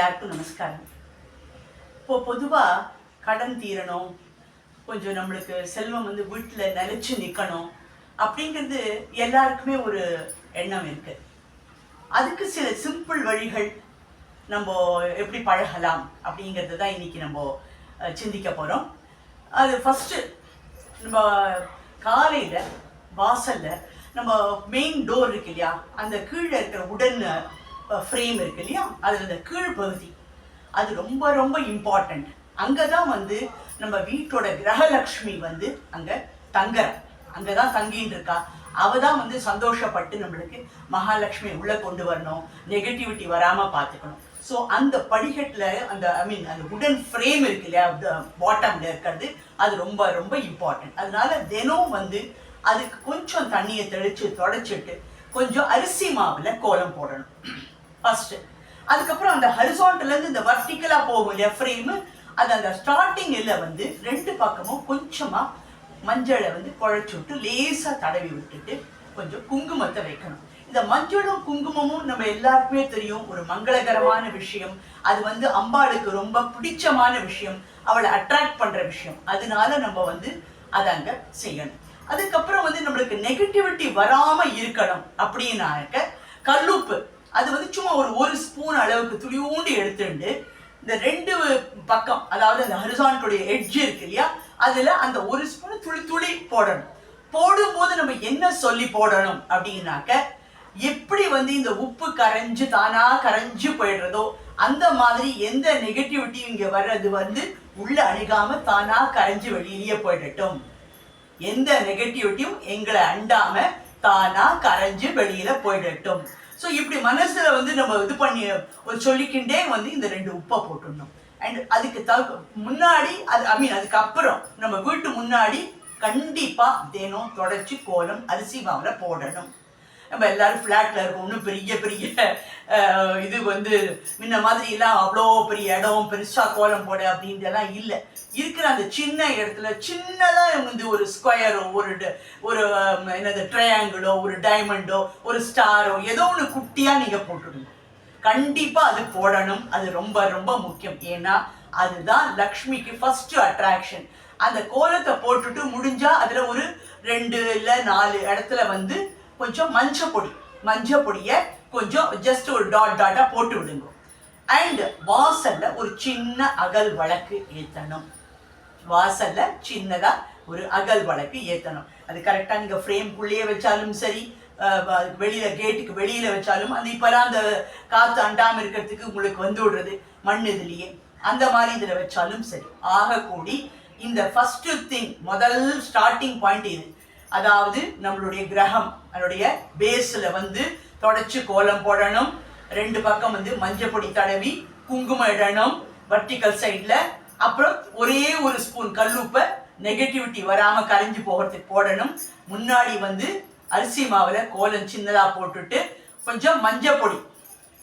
எல்லாருக்கும் நமஸ்காரம் இப்போ பொதுவாக கடன் தீரணும் கொஞ்சம் நம்மளுக்கு செல்வம் வந்து வீட்டில் நிலச்சி நிற்கணும் அப்படிங்கிறது எல்லாருக்குமே ஒரு எண்ணம் இருக்கு அதுக்கு சில சிம்பிள் வழிகள் நம்ம எப்படி பழகலாம் அப்படிங்கிறது தான் இன்னைக்கு நம்ம சிந்திக்க போகிறோம் அது ஃபஸ்ட்டு நம்ம காலையில் வாசலில் நம்ம மெயின் டோர் இருக்கு இல்லையா அந்த கீழே இருக்கிற உடன் ஃப்ரேம் இருக்கு இல்லையா? அதில் இந்த கீழ் பகுதி. அது ரொம்ப ரொம்ப இம்பார்ட்டண்ட் அங்கே தான் வந்து நம்ம வீட்டோட கிரகலக்ஷ்மி வந்து அங்கே தங்குற. அங்கே தான் தங்கின்னு இருக்கா. அவ தான் வந்து சந்தோஷப்பட்டு நம்மளுக்கு மகாலட்சுமி உள்ளே கொண்டு வரணும் நெகட்டிவிட்டி வராமல் பார்த்துக்கணும். ஸோ அந்த படிக்கட்டில் அந்த ஐ மீன் அந்த உடன் ஃப்ரேம் இருக்கு இல்லையா? பாட்டமில் இருக்கிறது. அது ரொம்ப ரொம்ப இம்பார்ட்டன்ட் அதனால தினம் வந்து அதுக்கு கொஞ்சம் தண்ணியை தெளித்து தொடச்சிட்டு கொஞ்சம் அரிசி மாவில் கோலம் போடணும். ஃபர்ஸ்ட் அதுக்கப்புறம் அந்த ஹரிசான்டல்ல இருந்து இந்த வர்டிக்கலா போகும் இல்லையா ஃப்ரேம் அது அந்த ஸ்டார்டிங் இல்ல வந்து ரெண்டு பக்கமும் கொஞ்சமா மஞ்சளை வந்து குழைச்சி விட்டு லேசா தடவி விட்டுட்டு கொஞ்சம் குங்குமத்தை வைக்கணும். இந்த மஞ்சளும் குங்குமமும் நம்ம எல்லாருக்குமே தெரியும். ஒரு மங்களகரமான விஷயம். அது வந்து அம்பாளுக்கு ரொம்ப பிடிச்சமான விஷயம். அவளை அட்ராக்ட் பண்ற விஷயம். அதனால நம்ம வந்து அதை அங்க செய்யணும். அதுக்கப்புறம் வந்து நம்மளுக்கு நெகட்டிவிட்டி வராம இருக்கணும். அப்படின்னாக்க கல்லுப்பு. அது வந்து சும்மா ஒரு ஒரு ஸ்பூன் அளவுக்கு துளியூண்டு எடுத்துண்டு இந்த ரெண்டு பக்கம் அதாவது அந்த ஹரிசான்களுடைய எட்ஜ் இருக்கு இல்லையா? அதுல அந்த ஒரு ஸ்பூன் துளி துளி போடணும். போடும்போது நம்ம என்ன சொல்லி போடணும் அப்படின்னாக்க எப்படி வந்து இந்த உப்பு கரைஞ்சு தானா கரைஞ்சு போயிடுறதோ அந்த மாதிரி எந்த நெகட்டிவிட்டியும் இங்க வர்றது வந்து உள்ள அணுகாம தானா கரைஞ்சு வெளியிலேயே போயிடட்டும். எந்த நெகட்டிவிட்டியும் எங்களை அண்டாம தானா கரைஞ்சு வெளியில போயிடட்டும். ஸோ இப்படி மனசுல வந்து நம்ம இது பண்ணி ஒரு சொல்லிக்கிண்டே வந்து இந்த ரெண்டு உப்பை போட்டுடணும். அண்ட் அதுக்கு த முன்னாடி அது ஐ மீன் அதுக்கப்புறம் நம்ம வீட்டு முன்னாடி கண்டிப்பா தினம் தொடச்சி கோலம் அரிசி மாவில் போடணும். நம்ம எல்லாரும் ஃப்ளாட்ல இருக்கோம். ஒன்றும் பெரிய பெரிய இது வந்து முன்ன மாதிரி எல்லாம் அவ்வளோ பெரிய இடம் பெருசா கோலம் போட அப்படின்றலாம் இல்லை. இருக்கிற அந்த சின்ன இடத்துல சின்னதாக வந்து ஒரு ஸ்கொயரோ ஒரு ட- ஒரு என்னது ட்ரையாங்கிளோ ஒரு டைமண்டோ ஒரு ஸ்டாரோ ஏதோ ஒன்று குட்டியாக நீங்கள் போட்டுடுங்க கண்டிப்பாக அது போடணும். அது ரொம்ப ரொம்ப முக்கியம். ஏன்னா அதுதான் லக்ஷ்மிக்கு ஃபர்ஸ்ட் அட்ராக்ஷன் அந்த கோலத்தை போட்டுட்டு முடிஞ்சா அதில் ஒரு ரெண்டு இல்லை நாலு இடத்துல வந்து கொஞ்சம் மஞ்சள் பொடி மஞ்சள் பொடியை கொஞ்சம் ஜஸ்ட் ஒரு டாட் டாட்டாக போட்டு விடுங்க. அண்ட் வாசலில் ஒரு சின்ன அகல் வழக்கு ஏற்றணும் வாசலில் சின்னதாக ஒரு அகல் வழக்கு ஏற்றணும் அது கரெக்டாக நீங்க ஃப்ரேம்குள்ளேயே வச்சாலும் சரி வெளியில் கேட்டுக்கு வெளியில் வச்சாலும் அது இப்போலாம் அந்த காற்று அண்டாமல் இருக்கிறதுக்கு உங்களுக்கு வந்து விடுறது மண் இதுலேயே. அந்த மாதிரி இதில் வச்சாலும் சரி. ஆகக்கூடி இந்த ஃபஸ்ட்டு திங் முதல் ஸ்டார்டிங் பாயிண்ட் இது. அதாவது நம்மளுடைய கிரகம் அதனுடைய பேஸில் வந்து தொடச்சி கோலம் போடணும். ரெண்டு பக்கம் வந்து மஞ்சள் பொடி தடவி குங்குமம் இடணும். வர்டிக்கல் சைடில் அப்புறம் ஒரே ஒரு ஸ்பூன் கல்லுப்பை நெகட்டிவிட்டி வராமல் கரைஞ்சு போகிறதுக்கு போடணும். முன்னாடி வந்து அரிசி மாவில் கோலம் சின்னதாக போட்டுட்டு கொஞ்சம் மஞ்சள் பொடி.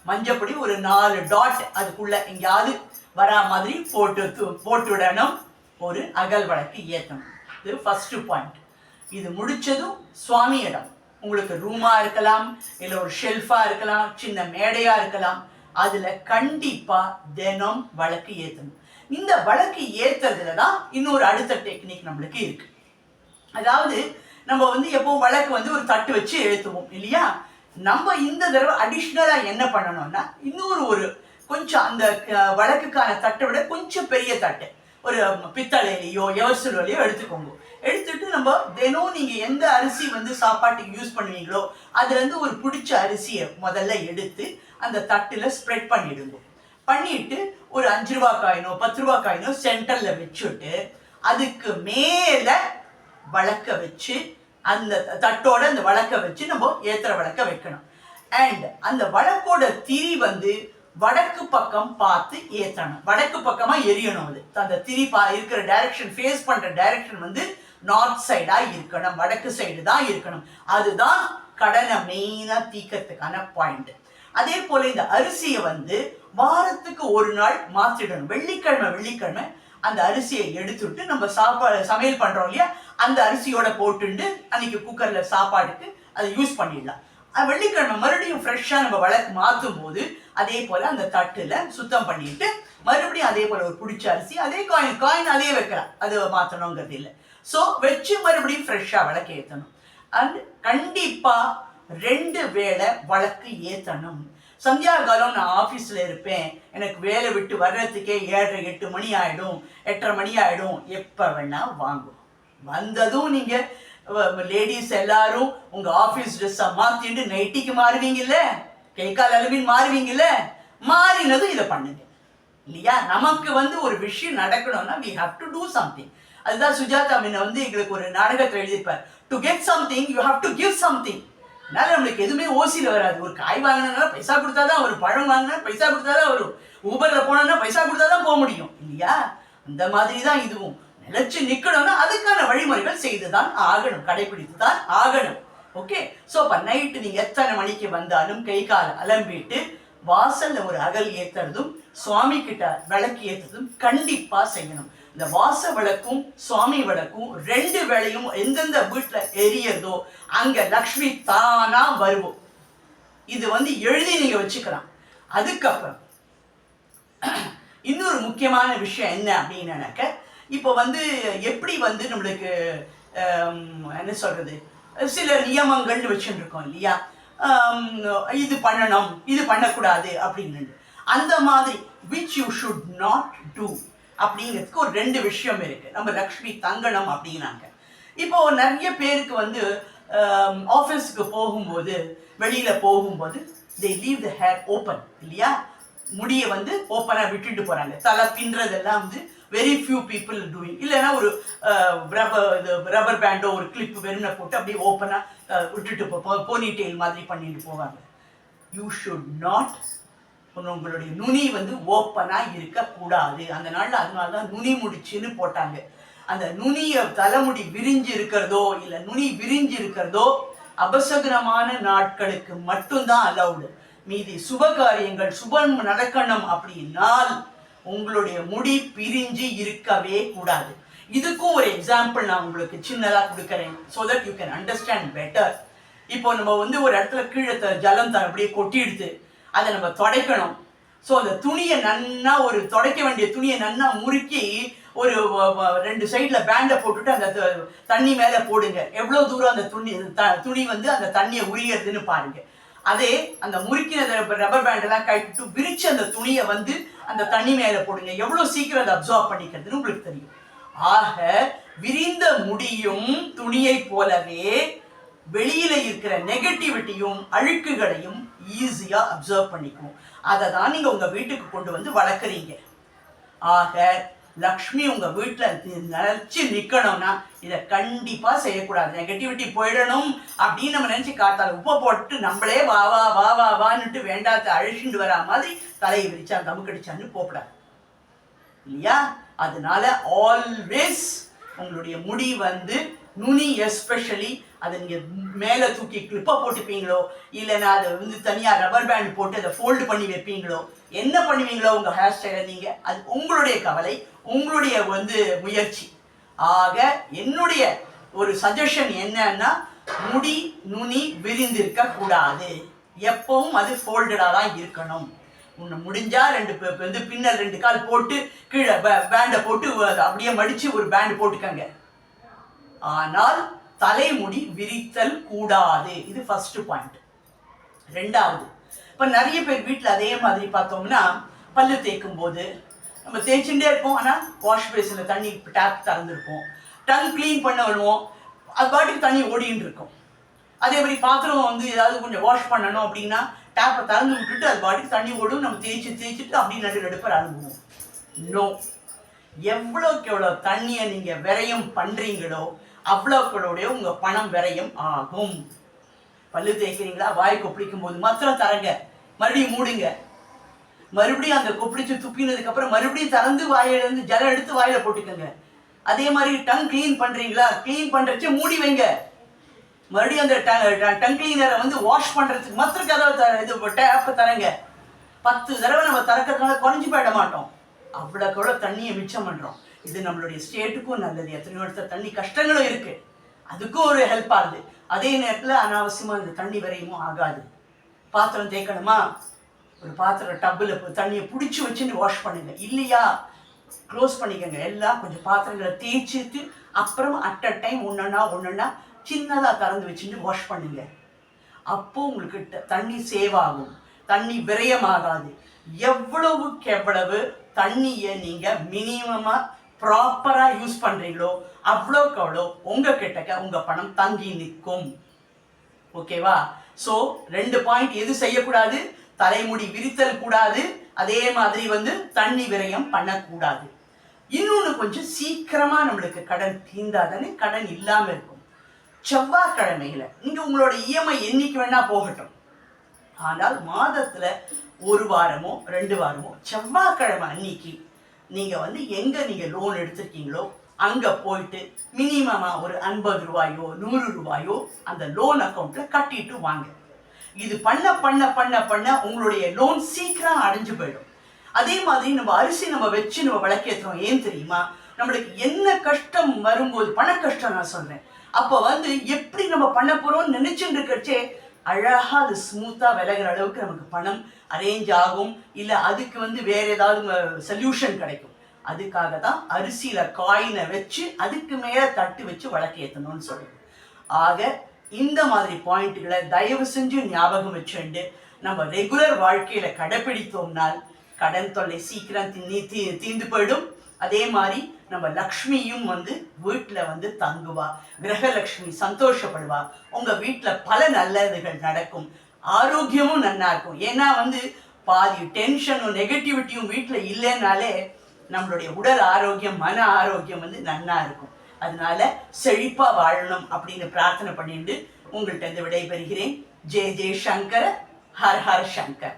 மஞ்சள் பொடி ஒரு நாலு டாட் அதுக்குள்ளே எங்கேயாவது வரா மாதிரி போட்டு து- போட்டு விடணும். ஒரு அகல் வழக்கு ஏற்றணும் இது ஃபஸ்ட்டு பாயிண்ட் இது முடிச்சதும் சுவாமி இடம் உங்களுக்கு ரூமா இருக்கலாம் இல்லை ஒரு ஷெல்ஃபா இருக்கலாம் சின்ன மேடையா இருக்கலாம். அதுல கண்டிப்பா தினம் வழக்கு ஏற்றணும் இந்த வழக்கு ஏத்துறதுல தான் இன்னொரு அடுத்த டெக்னிக் நம்மளுக்கு இருக்கு. அதாவது நம்ம வந்து எப்பவும் வழக்கு வந்து ஒரு தட்டு வச்சு எழுத்துவோம் இல்லையா? நம்ம இந்த தடவை அடிஷ்னலாக என்ன பண்ணணும்னா இன்னொரு ஒரு கொஞ்சம் அந்த வழக்குக்கான தட்டை விட கொஞ்சம் பெரிய தட்டு. ஒரு பித்தளையிலையோ எவசூலையோ எடுத்துக்கோங்க. எடுத்துட்டு நம்ம தினம் நீங்க எந்த அரிசி வந்து சாப்பாட்டுக்கு யூஸ் பண்ணுவீங்களோ அதுல இருந்து ஒரு பிடிச்ச அரிசியை முதல்ல எடுத்து அந்த தட்டுல ஸ்ப்ரெட் பண்ணிடுங்க. பண்ணிட்டு ஒரு அஞ்சு ரூபா காயினோ பத்து ரூபா காயினோ சென்டர்ல வச்சுட்டு அதுக்கு மேல வழக்க வச்சு அந்த தட்டோட அந்த வழக்க வச்சு நம்ம ஏத்துற வழக்க வைக்கணும். அண்ட் அந்த வழக்கோட திரி வந்து வடக்கு பக்கம் பார்த்து ஏத்தணும். வடக்கு பக்கமா எரியணும் அது. அந்த திரி பா இருக்கிற டைரக்ஷன் ஃபேஸ் பண்ற டைரக்ஷன் வந்து நார்த் சைடா இருக்கணும். வடக்கு சைடு தான் இருக்கணும். அதுதான் கடனை மெயினா தீக்கிறதுக்கான பாயிண்ட் அதே போல இந்த அரிசியை வந்து வாரத்துக்கு ஒரு நாள் மாத்திடணும். வெள்ளிக்கிழமை வெள்ளிக்கிழமை அந்த அரிசியை எடுத்துட்டு நம்ம சாப்பாடு சமையல் பண்றோம் இல்லையா? அந்த அரிசியோட போட்டுண்டு அன்னைக்கு குக்கர்ல சாப்பாடுக்கு அதை யூஸ் பண்ணிடலாம். வெள்ளிக்கிழமை மறுபடியும் ஃப்ரெஷ்ஷாக நம்ம விளக்கு மாற்றும் போது அதே போல் அந்த தட்டில் சுத்தம் பண்ணிட்டு மறுபடியும் அதே போல் ஒரு பிடிச்ச அரிசி அதே காயின் காயின் அதே வைக்கலாம். அது மாற்றணுங்கிறது இல்லை. ஸோ வச்சு மறுபடியும் ஃப்ரெஷ்ஷாக விளக்கு ஏற்றணும் அண்ட் கண்டிப்பாக ரெண்டு வேளை வழக்கு ஏற்றணும் சந்தியா காலம் நான் ஆஃபீஸில் இருப்பேன். எனக்கு வேலை விட்டு வர்றதுக்கே ஏழரை எட்டு மணி ஆகிடும் எட்டரை மணி ஆகிடும் எப்போ வேணால் வாங்கும் வந்ததும் நீங்கள் லேடிஸ் எல்லாரும் உங்கள் ஆஃபீஸ் ட்ரெஸ் மாத்திட்டு நைட்டிக்கு மாறுவீங்கல்ல? கை கால் அலுமின் மாறுவீங்கல்ல? மாறினதும் இதை பண்ணுங்க. இல்லையா? நமக்கு வந்து ஒரு விஷயம் நடக்கணும்னா we have to do something அதுதான் சுஜாதா மீன் வந்து எங்களுக்கு ஒரு நாடகத்தை எழுதியிருப்பார். To get something you have to give something அதனால நம்மளுக்கு எதுவுமே ஓசியில் வராது. ஒரு காய் வாங்கினா பைசா கொடுத்தா தான் வரும். பழம் வாங்கினா பைசா கொடுத்தா தான் வரும். ஊபரில் போனோம்னா பைசா கொடுத்தா தான் போக முடியும். இல்லையா? அந்த மாதிரி தான் இதுவும். நிலைச்சு நிக்கணும்னா அதுக்கான வழிமுறைகள் செய்து தான் ஆகணும் கடைபிடித்து தான் ஆகணும். ஓகே ஸோ அப்போ நைட்டு நீங்கள் எத்தனை மணிக்கு வந்தாலும் கை கால் அலம்பிட்டு வாசல்ல ஒரு அகல் ஏத்துறதும் சுவாமி கிட்ட விளக்கு ஏத்துறதும் கண்டிப்பா செய்யணும். இந்த வாச விளக்கும் சுவாமி விளக்கும் ரெண்டு வேளையும் எந்தெந்த வீட்டுல எரியதோ அங்க லக்ஷ்மி தானா வருவோம் இது வந்து எழுதி நீங்க வச்சுக்கலாம். அதுக்கப்புறம் இன்னொரு முக்கியமான விஷயம் என்ன அப்படின்னாக்க இப்போ வந்து எப்படி வந்து நம்மளுக்கு என்ன சொல்கிறது சில நியமங்கள்னு வச்சுருக்கோம் இல்லையா? இது பண்ணணும் இது பண்ணக்கூடாது அப்படின்னு அந்த மாதிரி which you should not do அப்படிங்கிறதுக்கு ஒரு ரெண்டு விஷயம் இருக்குது நம்ம லக்ஷ்மி தங்கணும் அப்படிங்கிறாங்க இப்போ நிறைய பேருக்கு வந்து ஆஃபீஸுக்கு போகும்போது வெளியில் போகும்போது they leave the hair open இல்லையா? முடியை வந்து ஓப்பனாக விட்டுட்டு போகிறாங்க தலை பின்றதெல்லாம் வந்து வெரி ஃபியூ பீப்புள் டூயிங் இல்லைன்னா ஒரு ரப்பர் இது ரப்பர் பேண்டோ ஒரு கிளிப் வெறுமனை போட்டு அப்படியே ஓப்பனாக விட்டுட்டு போ போனி டெயில் மாதிரி பண்ணிட்டு போவாங்க. யூ ஷுட் நாட் உங்களுடைய நுனி வந்து ஓப்பனாக இருக்கக்கூடாது. அந்த நாளில் அதனால தான் நுனி முடிச்சுன்னு போட்டாங்க. அந்த நுனிய தலைமுடி விரிஞ்சு இருக்கிறதோ இல்லை நுனி விரிஞ்சு இருக்கிறதோ அபசகரமான நாட்களுக்கு மட்டும்தான் அலௌடு மீதி சுப காரியங்கள் சுபம் நடக்கணும் அப்படின்னால் உங்களுடைய முடி பிரிஞ்சு இருக்கவே கூடாது. இதுக்கும் ஒரு எக்ஸாம்பிள் நான் உங்களுக்கு சின்னதா கொடுக்குறேன். So that you can understand better இப்போ நம்ம வந்து ஒரு இடத்துல கீழே த- ஜலம் த அப்படியே கொட்டிடுது. அதை நம்ம துடைக்கணும். ஸோ அந்த துணியை நன்னா ஒரு துடைக்க வேண்டிய துணியை நன்னா முறுக்கி ஒரு ரெண்டு சைடில் பேண்டை போட்டுட்டு அந்த த- தண்ணி மேலே போடுங்க. எவ்வளோ தூரம் அந்த துணி த- துணி வந்து அந்த தண்ணியை உரியறதுன்னு பாருங்க. அதே அந்த முறுக்கின ரப்பர் பேண்டெல்லாம் கட்டிட்டு விரிச்சு அந்த துணியை வந்து அந்த தண்ணி மேலே போடுங்க. எவ்வளோ சீக்கிரம் அதை அப்சார்ப் பண்ணிக்கிறதுன்னு உங்களுக்கு தெரியும். ஆக விரிந்த முடியும் துணியை போலவே வெளியில இருக்கிற நெகட்டிவிட்டியும் அழுக்குகளையும் ஈஸியா அப்சர்வ் பண்ணிக்கும் அதை தான் நீங்க உங்க வீட்டுக்கு கொண்டு வந்து வளர்க்குறீங்க. ஆக லக்ஷ்மி உங்கள் வீட்டில் நினைச்சு நிற்கணும்னா இதை கண்டிப்பாக செய்யக்கூடாது. நெகட்டிவிட்டி போயிடணும் அப்படின்னு நம்ம நினச்சி காத்தால் உப்பை போட்டு நம்மளே வா வா வா வா வான்னுட்டு வேண்டாத்த அழிச்சுட்டு வரா மாதிரி தலையை விரிச்சா தமுக்கடிச்சான்னு போகக்கூடாது. இல்லையா? அதனால ஆல்வேஸ் உங்களுடைய முடி வந்து நுனி எஸ்பெஷலி அதை நீங்கள் மேலே தூக்கி கிளிப்பாக போட்டுப்பீங்களோ இல்லைன்னா அதை வந்து தனியாக ரப்பர் பேண்ட் போட்டு அதை ஃபோல்டு பண்ணி வைப்பீங்களோ என்ன பண்ணுவீங்களோ உங்கள் ஹேர் ஸ்டைலை நீங்கள் அது உங்களுடைய கவலை உங்களுடைய வந்து முயற்சி. ஆக என்னுடைய ஒரு சஜஷன் என்னன்னா முடி நுனி விரிந்திருக்க கூடாது. எப்பவும் அது ஃபோல்டடாக தான் இருக்கணும். உன்னை முடிஞ்சால் ரெண்டு பே- வந்து பின்னல் ரெண்டு கால் போட்டு கீழே பேண்டை போட்டு அதை அப்படியே மடித்து ஒரு பேண்ட் போட்டுக்கங்க. ஆனால் தலைமுடி விரித்தல் கூடாது. இது ஃபர்ஸ்ட் பாயிண்ட் ரெண்டாவது இப்போ நிறைய பேர் வீட்டில் அதே மாதிரி பார்த்தோம்னா பல்லு தேய்க்கும் போது நம்ம தேய்ச்சுட்டே இருப்போம். ஆனால் வாஷ் பேஸில் தண்ணி டேப் திறந்துருப்போம். டங் க்ளீன் பண்ண வருவோம் அது பாட்டுக்கு தண்ணி ஓடின்னு இருக்கும். அதே மாதிரி பாத்திரம் வந்து ஏதாவது கொஞ்சம் வாஷ் பண்ணணும் அப்படின்னா டேப்பை திறந்து விட்டுட்டு அது பாட்டுக்கு தண்ணி ஓடும். நம்ம தேய்ச்சி தேய்ச்சிட்டு அப்படி நடு நடுப்பர் அனுபவம் நோ எவ்வளோக்கு எவ்வளோ தண்ணியை நீங்கள் விரயம் பண்ணுறீங்களோ அவ்வளோக்களுடைய உங்கள் பணம் விரயம் ஆகும். பல்லு தேய்க்கிறீங்களா? வாய் கொப்பளிக்கும் போது மாத்திரம் தரங்க. மறுபடியும் மூடுங்க. மறுபடியும் அந்த கொப்பளிச்சு துப்பினதுக்கு அப்புறம் மறுபடியும் திறந்து வாயில இருந்து ஜலம் எடுத்து வாயில போட்டுக்கோங்க. அதே மாதிரி டங் க்ளீன் பண்றீங்களா? க்ளீன் பண்றச்சு மூடி வைங்க. மறுபடியும் அந்த டங் கிளீனரை வந்து வாஷ் பண்றதுக்கு மாத்திரம் கதவை தர இது டேப்பை தரங்க. பத்து தடவை நம்ம திறக்கிறதுனால குறைஞ்சு போயிட மாட்டோம். அவ்வளோக்கு அவ்வளோ தண்ணியை மிச்சம் பண்ணுறோம் இது நம்மளுடைய ஸ்டேட்டுக்கும் நல்லது. எத்தனையோ இடத்துல தண்ணி கஷ்டங்களும் இருக்கு. அதுக்கும் ஒரு ஹெல்ப் ஆகுது அதே நேரத்தில் அனாவசியமாக இந்த தண்ணி விரையும் ஆகாது. பாத்திரம் தேய்க்கணுமா? ஒரு பாத்திரம் டப்பில் தண்ணியை பிடிச்சி வச்சுன்னு வாஷ் பண்ணுங்க. இல்லையா? க்ளோஸ் பண்ணிக்கோங்க. எல்லாம் கொஞ்சம் பாத்திரங்களை தேய்ச்சிட்டு அப்புறம் அட் அ டைம் ஒன்றுன்னா ஒன்றுன்னா சின்னதாக திறந்து வச்சுட்டு வாஷ் பண்ணுங்க. அப்போ உங்களுக்கு தண்ணி சேவ் ஆகும். தண்ணி விரயமாகாது. எவ்வளவுக்கு எவ்வளவு தண்ணியை நீங்கள் மினிமமாக ப்ராப்பராக யூஸ் பண்ணுறீங்களோ அவ்வளோக்கு அவ்வளோ உங்கள் கிட்டக்க உங்கள் பணம் தங்கி நிற்கும். ஓகேவா ஸோ ரெண்டு பாயிண்ட் எது செய்யக்கூடாது? தலைமுடி விரித்தல் கூடாது. அதே மாதிரி வந்து தண்ணி விரயம் பண்ணக்கூடாது. இன்னொன்று கொஞ்சம் சீக்கிரமாக நம்மளுக்கு கடன் தீர்ந்தாதானே கடன் இல்லாமல் இருக்கும். செவ்வாய்க்கிழமையில் நீங்கள் உங்களோட இஎம்ஐ என்னைக்கு வேணால் போகட்டும். ஆனால் மாதத்தில் ஒரு வாரமோ ரெண்டு வாரமோ செவ்வாய்க்கிழமை அன்னைக்கு நீங்கள் வந்து எங்கே நீங்கள் லோன் எடுத்திருக்கீங்களோ அங்கே போயிட்டு மினிமமாக ஒரு ஐம்பது ரூபாயோ நூறு ரூபாயோ அந்த லோன் அக்கௌண்ட்டில் கட்டிட்டு வாங்க. இது பண்ண பண்ண பண்ண பண்ண உங்களுடைய லோன் சீக்கிரம் அடைஞ்சு போயிடும். அதே மாதிரி நம்ம அரிசி நம்ம வச்சு நம்ம விளக்கேற்றுறோம் ஏன் தெரியுமா? நம்மளுக்கு என்ன கஷ்டம் வரும்போது பண கஷ்டம் நான் சொல்கிறேன் அப்போ வந்து எப்படி நம்ம பண்ண போகிறோம்னு நினச்சிட்டு இருக்கச்சே அழகாக அது ஸ்மூத்தாக விலகிற அளவுக்கு நமக்கு பணம் அரேஞ்ச் ஆகும். இல்லை அதுக்கு வந்து வேறு ஏதாவது சொல்யூஷன் கிடைக்கும். அதுக்காக தான் அரிசியில் காயினை வச்சு அதுக்கு மேலே தட்டு வச்சு விளக்கேற்றணும்னு சொல்லுவோம் ஆக இந்த மாதிரி பாயிண்ட்டுகளை தயவு செஞ்சு ஞாபகம் வச்சுண்டு நம்ம ரெகுலர் வாழ்க்கையில் கடைப்பிடித்தோம்னால் கடன் தொல்லை சீக்கிரம் தீ தீ தீந்து போயிடும். அதே மாதிரி நம்ம லக்ஷ்மியும் வந்து வீட்டில் வந்து தங்குவா கிரகலக்ஷ்மி சந்தோஷப்படுவா. உங்கள் வீட்டில் பல நல்லதுகள் நடக்கும். ஆரோக்கியமும் நல்லா இருக்கும். ஏன்னா வந்து பாதி டென்ஷனும் நெகட்டிவிட்டியும் வீட்டில் இல்லைனாலே நம்மளுடைய உடல் ஆரோக்கியம் மன ஆரோக்கியம் வந்து நல்லா இருக்கும். அதனால செழிப்பாக வாழணும் அப்படின்னு பிரார்த்தனை பண்ணிட்டு உங்கள்கிட்ட இருந்து விடைபெறுகிறேன். Jaya Jaya Shankar her her Shankar.